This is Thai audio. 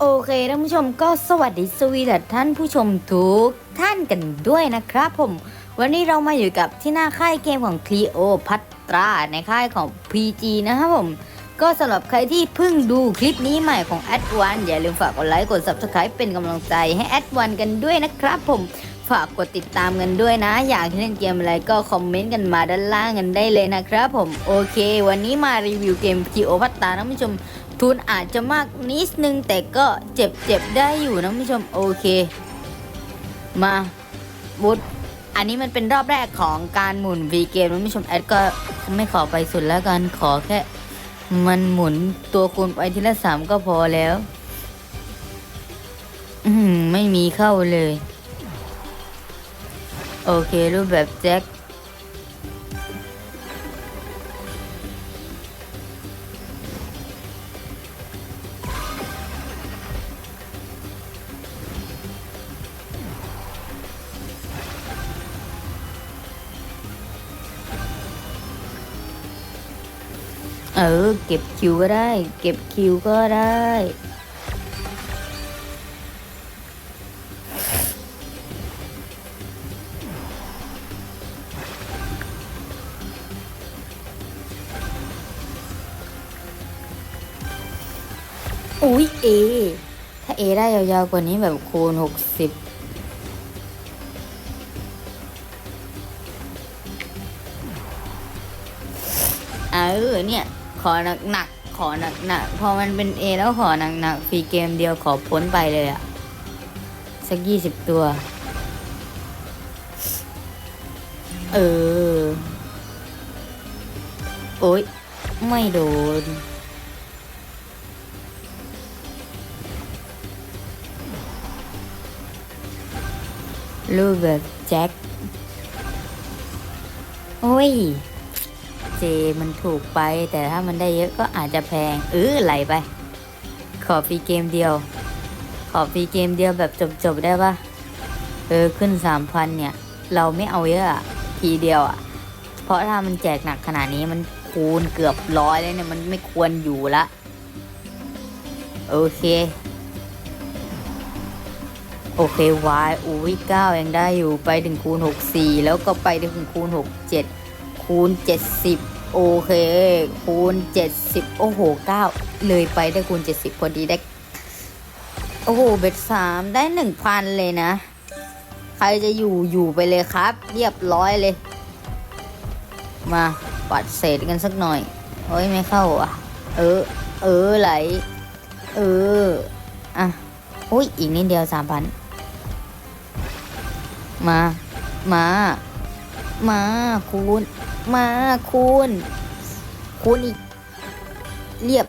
โอเคท่านผู้ชมก็สวัสดีสวีดัท่านผู้ชมทุกท่านกันด้วยนะครับผม วันนี้เรามาอยู่กับที่หน้าค่ายเกมของคลีโอพัตราในค่ายของ PG นะครับผม ก็สำหรับใครที่เพิ่งดูคลิปนี้ใหม่ของ a d 1อย่าลืมฝากกดไลค์กด Subscribe เป็นกำลังใจให้ a d 1กันด้วยนะครับผมฝากกดติดตามกันด้วยนะ อยากเล่นเกมอะไรก็คอมเมนต์กันมาด้านล่างกันได้เลยนะครับผมโอเค วันนี้มารีวิวเกม Clio พัตราท่านผู้ชม ทุนอาจจะมากนิดนึง แต่ก็เจ็บเจ็บได้อยู่นะผู้ชมโอเค มาบุตอันนี้มันเป็นรอบแรกของการหมุน V เกมนะผู้ชมแอดก็ไม่ขอไปสุดแล้วกันขอแค่ มันหมุนตัวคูณไปทีละสามก็พอแล้ว อืมไม่มีเข้าเลย โอเค รูปแบบแจ็ค เออ เก็บคิวก็ได้ เก็บคิวก็ได้ อุ๊ยเอ ถ้าเอได้ยาวๆกว่านี้แบบคูณหกสิบเออเนี่ย ขอหนักหนักขอหนักหนักพอมันเป็น A แล้วขอหนักหนักฟรีเกมเดียวขอพ้นไปเลยอะสักยี่สิบตัว เออ โอ๊ย ไม่โดนรูปแบบแจ็ค โอ้ย เจมันถูกไป แต่ถ้ามันได้เยอะก็อาจจะแพงเออไหลไป ขอฟรีเกมเดียว ขอฟรีเกมเดียวแบบจบๆได้ปะเออขึ้นสามพันเนี่ย เราไม่เอาเยอะอะทีเดียวอะเพราะถ้ามันแจกหนักขนาดนี้มันคูณเกือบร้อยเลยเนี่ย มันไม่ควรอยู่ละ โอเค โอเควายอุ้ยเก้ายังได้อยู่ไปถึงคูณหกสี่แล้วก็ไปถึงคูณหกเจ็ด คูณ 70 โอเค คูณ 70 โอ้โห 9 เลยไปได้คูณ 70 พอดีได้ โอ้โห เบ็ดสามได้ 1,000 เลยนะ ใครจะอยู่อยู่ไปเลยครับ เรียบร้อยเลย มาปัดเศษกันสักหน่อยเฮ้ย ไม่เข้าอะ เออ เออ ไหล เออ อะอุ้ย อีกนิดเดียว3,000มา มา มาคูณ มาคูณคูณอีก เรียบ